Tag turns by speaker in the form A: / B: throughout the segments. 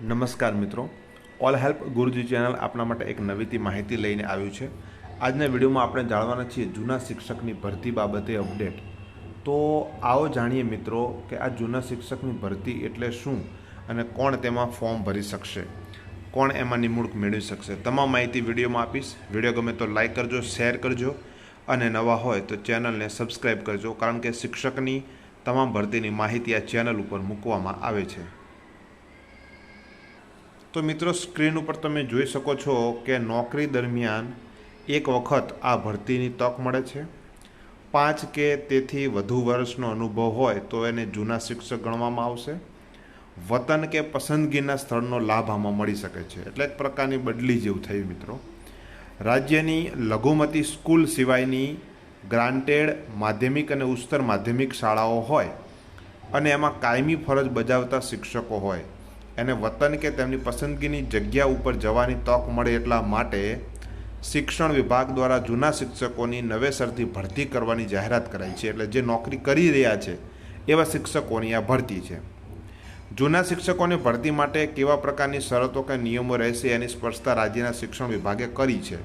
A: નમસ્કાર મિત્રો. All help ગુરુજી channel આપણા માટે એક નવીતી માહિતી લઈને આવ્યું છે. આજના વિડીયોમાં આપણે જાણવાના છીએ જૂના શિક્ષકની ભરતી બાબતે અપડેટ. તો આવો જાણીએ મિત્રો કે આ જૂના શિક્ષકની ભરતી એટલે શું અને કોણ તેમાં ફોર્મ ભરી શકશે? કોણ એમાં નિમણૂક મેળવી શકશે? તમામ માહિતી વિડીયોમાં આપીશ. વીડિયો ગમે તો લાઇક કરજો, શેર કરજો અને નવા હોય તો ચેનલને સબસ્ક્રાઈબ કરજો. કારણ કે શિક્ષકની તમામ ભરતીની માહિતી આ ચેનલ ઉપર મૂકવામાં આવે છે. તો મિત્રો, સ્ક્રીન ઉપર તમે જોઈ શકો છો કે નોકરી દરમિયાન એક વખત આ ભરતીની તક મળે છે. પાંચ કે તેથી વધુ વર્ષનો અનુભવ હોય તો એને જૂના શિક્ષક ગણવામાં આવશે. વતન કે પસંદગીના સ્થળનો લાભ આમાં મળી શકે છે. એટલે એક પ્રકારની બદલી જેવું થયું મિત્રો. રાજ્યની લઘુમતી સ્કૂલ સિવાયની ગ્રાન્ટેડ માધ્યમિક અને ઉચ્ચતર માધ્યમિક શાળાઓ હોય અને એમાં કાયમી ફરજ બજાવતા શિક્ષકો હોય એને વતન કે તેમની પસંદગીની જગ્યા ઉપર જવાની તક મળે એટલા માટે શિક્ષણ વિભાગ દ્વારા જૂના શિક્ષકોની નવેસરથી ભરતી કરવાની જાહેરાત કરાઈ છે. એટલે જે નોકરી કરી રહ્યા છે, એવા શિક્ષકોની આ ભરતી છે. જૂના શિક્ષકોની ભરતી માટે કેવા પ્રકારની શરતો કે નિયમો રહેશે એની સ્પષ્ટતા રાજ્યના શિક્ષણ વિભાગે કરી છે.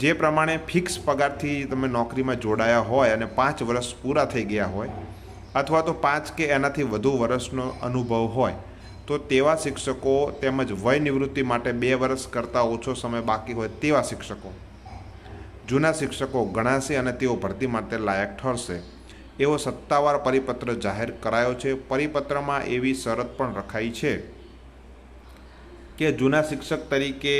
A: જે પ્રમાણે ફિક્સ પગારથી તમે નોકરીમાં જોડાયા હોય અને પાંચ વર્ષ પૂરા થઈ ગયા હોય, અથવા તો પાંચ કે એનાથી વધુ વર્ષનો અનુભવ હોય તો તેવા શિક્ષકો તેમજ વય નિવૃત્તિ માટે બે વર્ષ કરતાં ઓછો સમય બાકી હોય તેવા શિક્ષકો. જૂના શિક્ષકો ગણાશે અને તેઓ ભરતી માટે લાયક ઠરશે. એવો સત્તાવાર પરિપત્ર જાહેર કરાયો છે. પરિપત્રમાં એવી શરત પણ રખાઈ છે કે જૂના શિક્ષક તરીકે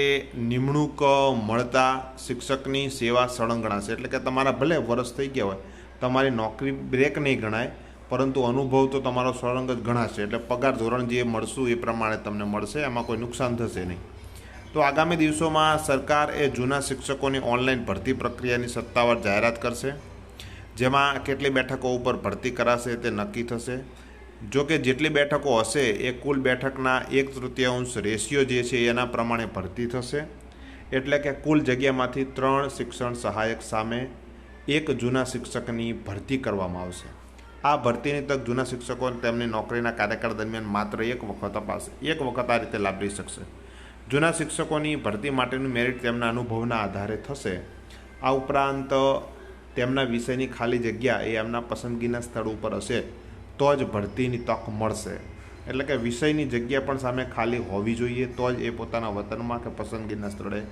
A: નિમણૂક મળતા શિક્ષકની સેવા સળંગણાશે એટલે કે તમારા ભલે વર્ષ થઈ ગયા હોય, તમારી નોકરી બ્રેક નહીં ગણાય પરંતુ અનુભવ તો તમારો સળંગ જ ગણાશે. એટલે પગાર ધોરણ જે મળશું એ પ્રમાણે તમને મળશે, એમાં કોઈ નુકસાન થશે નહીં. તો આગામી દિવસોમાં સરકાર એ જૂના શિક્ષકોની ઓનલાઈન ભરતી પ્રક્રિયાની સત્તાવાર જાહેરાત કરશે, જેમાં કેટલી બેઠકો ઉપર ભરતી કરાશે તે નક્કી થશે. જો કે જેટલી બેઠકો હશે એ કુલ બેઠકના એક તૃતીયાંશ રેશિયો જે છે એના પ્રમાણે ભરતી થશે. એટલે કે કુલ જગ્યામાંથી ત્રણ શિક્ષણ સહાયક સામે એક જૂના શિક્ષકની ભરતી કરવામાં આવશે. આ ભરતીની તક જૂના શિક્ષકો તેમની નોકરીના કાર્યકાળ દરમિયાન માત્ર એક વખત અપાશે. એક વખત આ રીતે લાભ લઈ શકશે. જૂના શિક્ષકોની ભરતી માટેનું મેરિટ તેમના અનુભવના આધારે થશે. આ ઉપરાંત તેમના વિષયની ખાલી જગ્યા એ એમના પસંદગીના સ્થળ ઉપર હશે. તો જ ભરતીની તક મળશે. એટલે કે વિષયની જગ્યા પણ સામે ખાલી હોવી જોઈએ. તો જ એ પોતાના વતનમાં કે પસંદગીના સ્થળે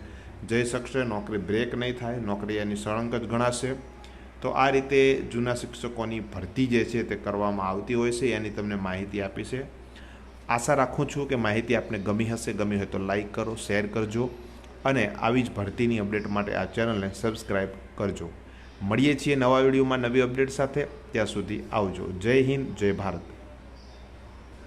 A: જઈ શકશે. નોકરી બ્રેક નહીં થાય. નોકરી એની સળંગ જ ગણાશે. તો આ રીતે જૂના શિક્ષકોની ભરતી જે છે તે કરવામાં આવતી હોય છે, એની તમને માહિતી આપી છે. આશા રાખું છું કે માહિતી આપને ગમી હશે, ગમી હોય તો લાઈક કરો, શેર કરજો અને આવી જ ભરતીની અપડેટ માટે આ ચેનલને સબસ્ક્રાઈબ કરજો. મળીએ છીએ નવા વિડીયોમાં નવી અપડેટ સાથે. ત્યાં સુધી આવજો. જય હિન્દ, જય ભારત.